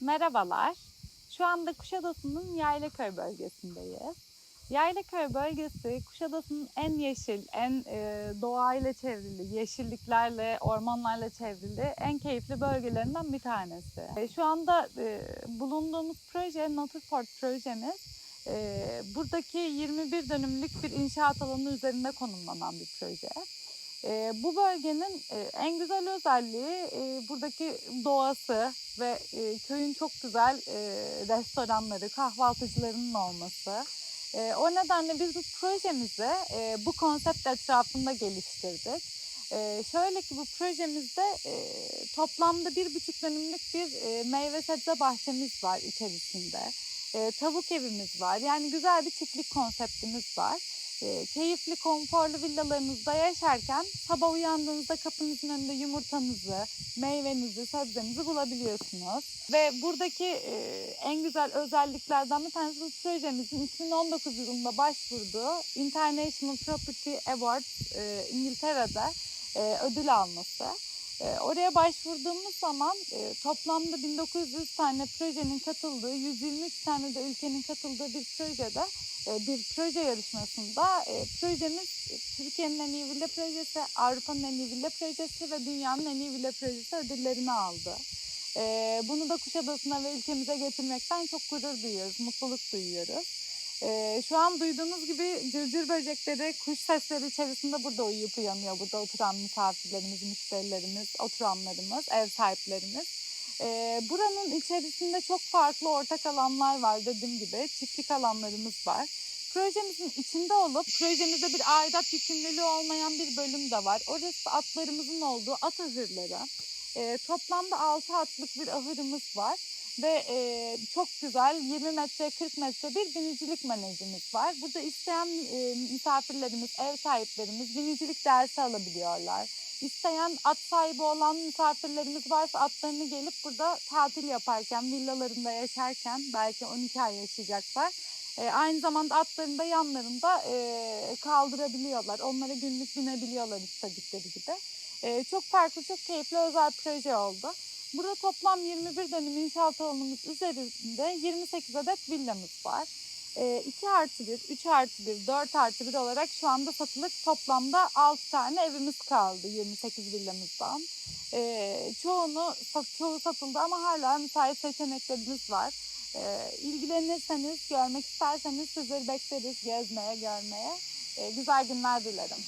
Merhabalar. Şu anda Kuşadası'nın Yaylaköy bölgesindeyiz. Yaylaköy bölgesi Kuşadası'nın en yeşil, en e, doğayla çevrili, yeşilliklerle, ormanlarla çevrili en keyifli bölgelerinden bir tanesi. E, şu anda e, bulunduğumuz proje Naturport projemiz. E, buradaki 21 dönümlük bir inşaat alanı üzerinde konumlanan bir proje. E, bu bölgenin e, en güzel özelliği e, buradaki doğası ve e, köyün çok güzel e, restoranları, kahvaltıcılarının olması. E, o nedenle biz bu projemizi e, bu konsept etrafında geliştirdik. E, şöyle ki bu projemizde e, toplamda bir buçuk dönümlük bir e, meyve sebze bahçemiz var içerisinde. E, tavuk evimiz var. Yani güzel bir çiftlik konseptimiz var keyifli, konforlu villalarınızda yaşarken sabah uyandığınızda kapınızın önünde yumurtanızı, meyvenizi, sebzenizi bulabiliyorsunuz. Ve buradaki e, en güzel özelliklerden bir tanesi bu projemizin 2019 yılında başvurduğu International Property Awards e, İngiltere'de e, ödül alması. Oraya başvurduğumuz zaman toplamda 1900 tane projenin katıldığı, 123 tane de ülkenin katıldığı bir projede bir proje yarışmasında projemiz Türkiye'nin en iyi villa projesi, Avrupa'nın en iyi villa projesi ve dünyanın en iyi villa projesi ödüllerini aldı. Bunu da Kuşadası'na ve ülkemize getirmekten çok gurur duyuyoruz, mutluluk duyuyoruz. E, Şu an duyduğunuz gibi cırcır böcekleri, kuş sesleri içerisinde burada uyuyup uyanıyor. Burada oturan misafirlerimiz, müşterilerimiz, oturanlarımız, ev sahiplerimiz. Ee, buranın içerisinde çok farklı ortak alanlar var dediğim gibi. Çiftlik alanlarımız var. Projemizin içinde olup projemizde bir aidat yükümlülüğü olmayan bir bölüm de var. Orası atlarımızın olduğu at ahırları. Ee, toplamda 6 atlık bir ahırımız var. Ve e, çok güzel 20 metre 40 metre bir binicilik manejimiz var. Burada isteyen e, misafirlerimiz, ev sahiplerimiz binicilik dersi alabiliyorlar. İsteyen at sahibi olan misafirlerimiz varsa atlarını gelip burada tatil yaparken, villalarında yaşarken belki 12 ay yaşayacaklar. E, aynı zamanda atlarını da yanlarında e, kaldırabiliyorlar. Onlara günlük binebiliyorlar istedikleri gibi. E, çok farklı, çok keyifli özel proje oldu. Burada toplam 21 dönüm inşaat alanımız üzerinde 28 adet villamız var. 2 artı 1, 3 artı 1, 4 artı 1 olarak şu anda satılık toplamda 6 tane evimiz kaldı 28 villamızdan. Ee, çoğunu, çoğu satıldı ama hala müsait seçeneklerimiz var. Ee, ilgilenirseniz, görmek isterseniz sizleri bekleriz gezmeye, görmeye. Ee, güzel günler dilerim.